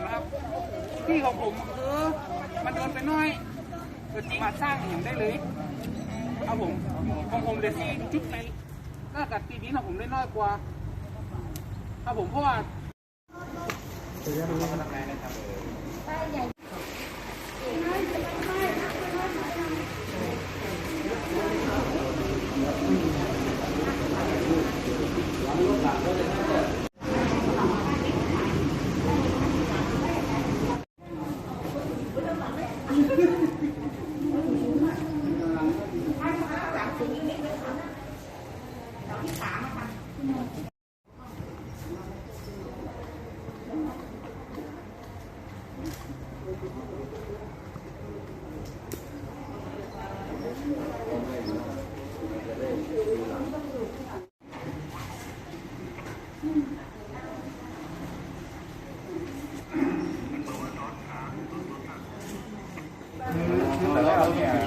นะครับ ที่ของผมคือมันโดนไปน้อยเก็สามาสร้างอย่างได้เลยครับผมของผมเดี๋ยวซีจุดในถ้ากัดปีนี้นะผมได้น้อยกว่าครับผมเพราะว่าแต่เรา ย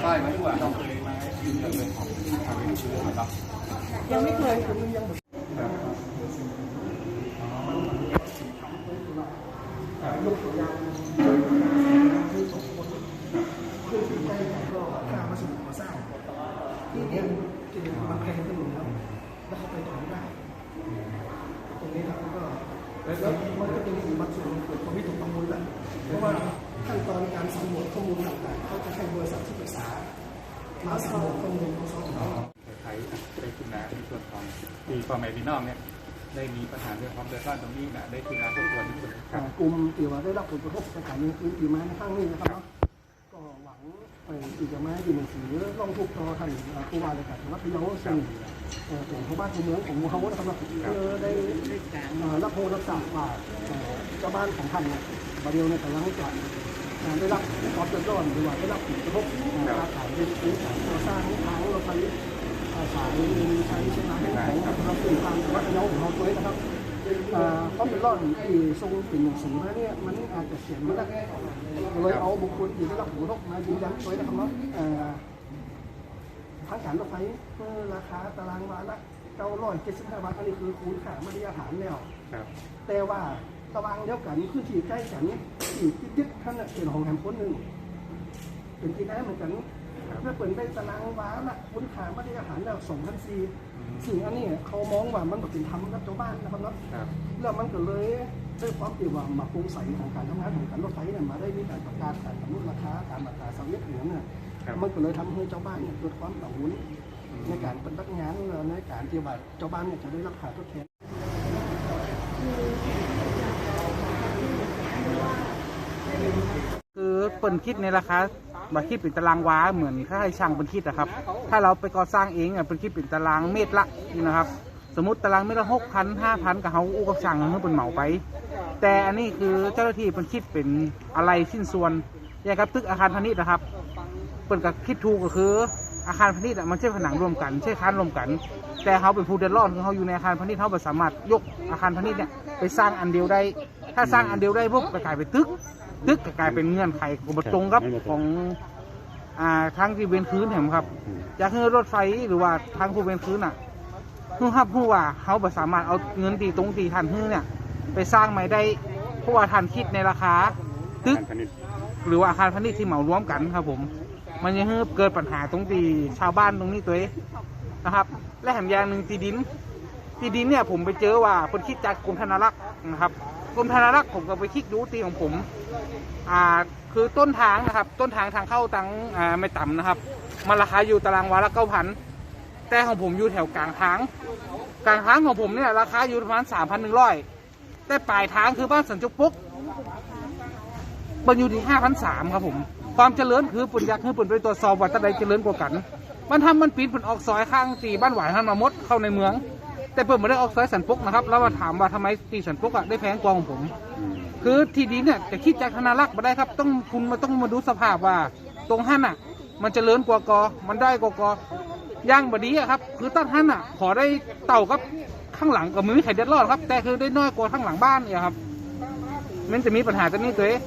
ป้ายไว้ว่าเราเคยมายืนยันเรื่องของทางเป็นชื่อนะครับ ยังไม่เคยผมยัง ยกตัวอย่างคือสองคนคือที่ใจก็กล้ามาสนุ กมาสร้างที่เนี่ยจริงๆมันแพงกันอยู่แล้วแล้วเขาไปต่อไม่ได้ ตรงนี้ครับก็แล้วมันก็จะมีบางส่วนเกิดความวิตกกังวลแหละเพราะว่าขั้นตอนการสำรวจข้อมูลต่างๆเขาจะให้บริษัทที่ปรึกษามาสำรวจข้อมูลของเขาของเขาไทยได้คุณนาในส่วนของปีพ่อแม่พี่น้องเนี่ยได้มีปัญหาเรื่องความเดือดร้อนตรงนี้นะได้คุณนาทุกคนที่สุดครับกลุ่มที่ว่าได้รับผลกระทบจากการยิงปืนปีไม้ในครั้งนี้นะครับเนาะก็ หวังไปอีกจะมาอยู่ในสื่อร้องทุกข์ต่อท่านผู้ว่าราชการจังหวัดพะเยาซึ่งเอ่อเป็นผู้บ้านผู้เมืองของเขานะครับเออได้รับโทรรับสั่งว่าเจ้าบ้านของท่านเนี่ยบาเดียวในยกำลังจะเอ่อได้รับความเดือดร้อนหรือว่าได้รับผลกระทบการขายเป็นพื้นฐานก่อสร้างทางรถไฟสายใช้เชียงรายของเราสื่อทางวัดพะเยาของเราด้วยนะครับ เอ่อควาเป็นร่อนที่ทรงเป็นหนังสือมาเนี่ยมันอาจจะเขียนมาได้เลยเอาบุคคลที่ได้รับผลกระทบมายืนยันไว้นะครับเนาะเอ่อทางการรถไฟเมื่อราคาตารางวาละ975บาทอันนี้คือคูณค่ามาตรฐานแล้วแต่ว่าตารางเดียวกันพื้นที่ใกล้กันอีกติดๆท่านเป็นของแฮมคนหนึ่งเป็นที่ได้เหมือนกัน เพื่อเปิดได้ตารางวาละคุณค่ามาตรฐานแล้วสองพันสี่สิ่งอันนี้เขามองว่ามันแบบเป็นธรรมกับชาวบ้านนะครับเนาะครับแล้วมันก็เลยด้วยความที่ว่ามาโปร่งใสของการทำงานของการรถไฟเนี่ยมาได้มีการประกาศการกำหนดราคาการราคาสังเวียนเหนือเนี่ยครับมันก็เลยทำให้เจ้าบ้านเนี่ยเกิดความกังวลในการปฏิบัติงานและในการที่ว่าเจ้าบ้านเนี่ยจะได้รับค่าทดแทนคือเปิ่นคิดในราคา บาคิดเป็นตารางวาเหมือนค่าให้ช่างเป็นคิดนะครับ ถ้าเราไปก่อสร้างเองอะเป็นคิดเป็นตารางเมตรละนี่นะครับ สมมติตารางเมตรละหกพันห้าพันกับเขาอู้กับช่างเขาเป็นเหมาไป แต่อันนี้คือเจ้าหน้าที่เป็นคิดเป็นอะไรสิ้นส่วนอย่างกับตึกอาคารพาณิชย์นะครับเปิ่นกับคิดถูกก็คืออาคารพาณิชย์มันใช่ผนังรวมกันใช่ค้านรวมกัน แต่เขาเป็นผู้เดือดร้อนคือเขาอยู่ในอาคารพาณิชย์เขาไม่สามารถยกอาคารพาณิชย์เนี่ยไปสร้างอันเดียวได้ ถ้าสร้างอันเดียวได้ปุ๊บก็กลายเป็นตึก ตึกก็กลายเป็นเงื่อนไขของตรงกับของอ่าทางที่เวนคืนเห็นครับจากเฮือรถไฟหรือว่าทางผู้เวนคืนอะผู้ฮับผู้ว่าเขาไม่สามารถเอาเงินตีตรงตีทันฮือเนี่ย ไปสร้างไม่ได้เพราะว่าทันคิดในราคาตึกหรือว่าอาคารพาณิชย์ที่เหมารวมกันครับผม มันยังเกิดปัญหาตรงที่ชาวบ้านตรงนี้ตัวเองนะครับ และแถมอย่างหนึ่งที่ดินที่ดินเนี่ยผมไปเจอว่าคนคิดจากกรมธนารักษ์นะครับกรมธนารักษ์ผมก็ไปคลิกดูตีของผม อ่าคือต้นทางนะครับ ต้นทางทางเข้าตังอ่าไม่ต่ำนะครับ มันราคาอยู่ตารางวาละเก้าพันแต่ของผมอยู่แถวกลางทาง กลางทางของผมเนี่ยราคาอยู่ประมาณสามพันหนึ่งร้อยแต่ปลายทางคือบ้านสันจุกปุ๊กมันอยู่ที่ห้าพันสามครับผม ความเจริญคือปุ่นยักษ์คือปุ่นไปตรวจสอบว่าตะใดเจริญกว่ากัน มันทำมันปีนปุ่นออกซอยข้างตีบ้านหวายหันมามดเข้าในเมือง แต่เปิดไม่ได้ออกซอยสันปุกนะครับ แล้วมาถามว่าทำไมตีสันปุกอะได้แพงกว่าของผม คือที่ดินเนี่ยจะคิดจากธนารักษ์มาได้ครับ ต้องคุณมาต้องมาดูสภาพว่า ตรงหั่นอะมันเจริญกว่ากอ มันได้กว่ากอย่างบดีอะครับ คือตั้งหั่นอะขอได้เต่ากับข้างหลังก็ไม่มีใครเดือดร้อนครับ แต่คือได้น้อยกว่าข้างหลังบ้านเนี่ยครับ มันจะมีปัญหาตรงนี้ตัวเอง